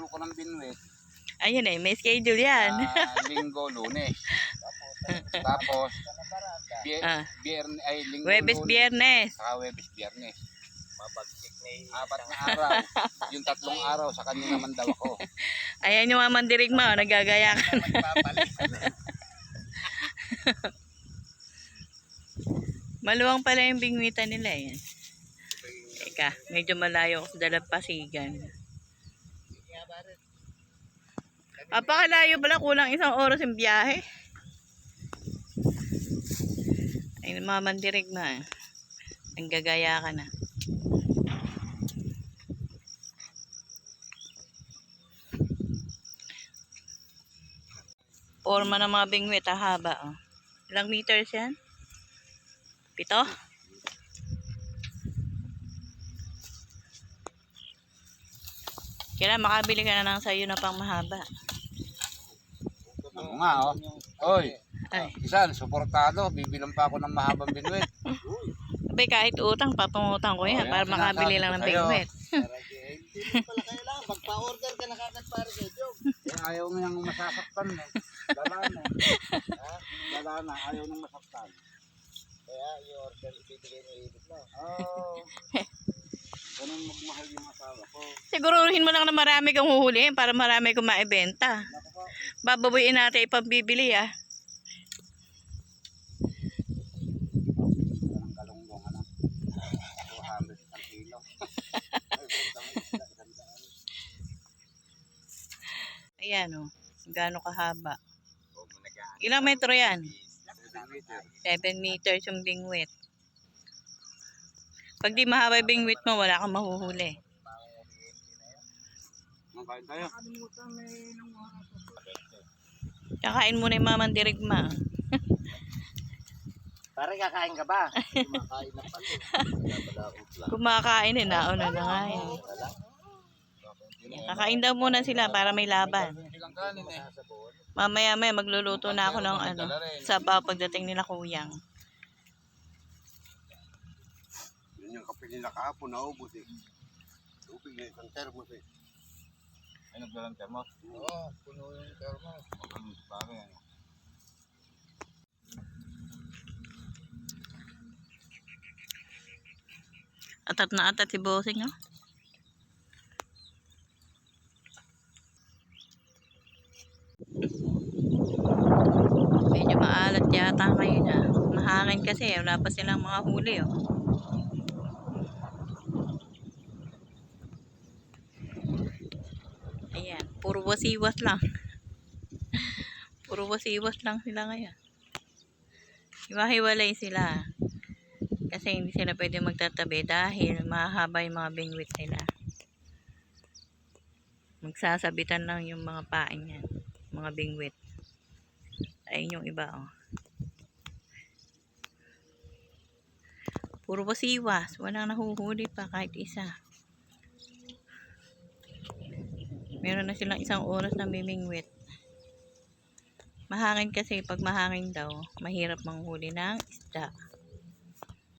schedule ko ng binwit. Ayun eh, may schedule yan. Ah, linggo, lunes. Tapos, bier, Ah. bierne, ay linggo, Webes, lunes. biyernes. Saka Webes, biyernes. Mabagsik na yung Apat na araw. Yung tatlong araw, sa kanya naman daw ako. Ayan yung mga mandirigma, oh, nagagaya ka. Maluwang pala yung bingwitan nila eh. Teka, medyo malayo ako sa dalampasigan. Apakalayo pala, kulang isang oras yung biyahe. Ay, mga mandirigma. eh. Ang gagaya ka na. Forma ng mga bingwit, ah, haba. Oh. Ilang meters yan? Pito? Kailan makabili ka na ng sayo na pang mahaba. Oo nga, oh. Oy, Ay, isan, suportado. Bibilang pa ako ng mahabang binwit. abay kahit utang, papangutang ko yan Oh, para makabili lang ng sa'yo. bingwit. Hindi pala kailangan. Magpa-order ka na kagad para sa job. Eh, ayaw mo niyang masasaktan eh. Dala na. Ha? Dala na, ayaw nang masaktan. Kaya yung order ibibigay ng ibig mo. Oh. Ganun magmahal yung asawa ko. Siguruhin mo lang na marami kang huhulihin para marami kang maibenta. Bababuin natin ipambibili ah. Ano. 200 isang kilo. Ay, benta mo isda, isang daan. Ayan oh, gaano kahaba. Ilang metro yan? 7 meter. 7 meters yung bingwit. Pag di mahaba yung bingwit mo, wala kang mahuhuli. Makain tayo. Kakain muna yung mga mandirigma. Pare, kakain ka ba? Kumakain na pala. Kumakain eh, nauna na nga. Wala. Kakain daw muna sila para may laban. Silang kanin eh. Mamaya maya magluluto na ako ng ano, sabaw pagdating nila kuyang. Nila kahapon, naubos eh. Tubig na isang termos eh. Ay, nagdalang termos? Oo, puno yung termos. Ang bagay ano. Atat na atat si Bossing, no? Medyo maalat yata ngayon ah. Mahangin kasi, wala pa silang mga huli oh. Ayan, puro wasiwas lang. puro wasiwas lang sila ngayon. Iwahiwalay sila. Kasi hindi sila pwede magtatabi dahil mahaba yung mga bingwit nila. Magsasabitan lang yung mga pain yan. Mga bingwit. Ayun yung iba oh. Puro pasiwas. Walang nahuhuli pa kahit isa. Meron na silang isang oras na bimingwit. Mahangin kasi pag mahangin daw, mahirap manghuli ng isda.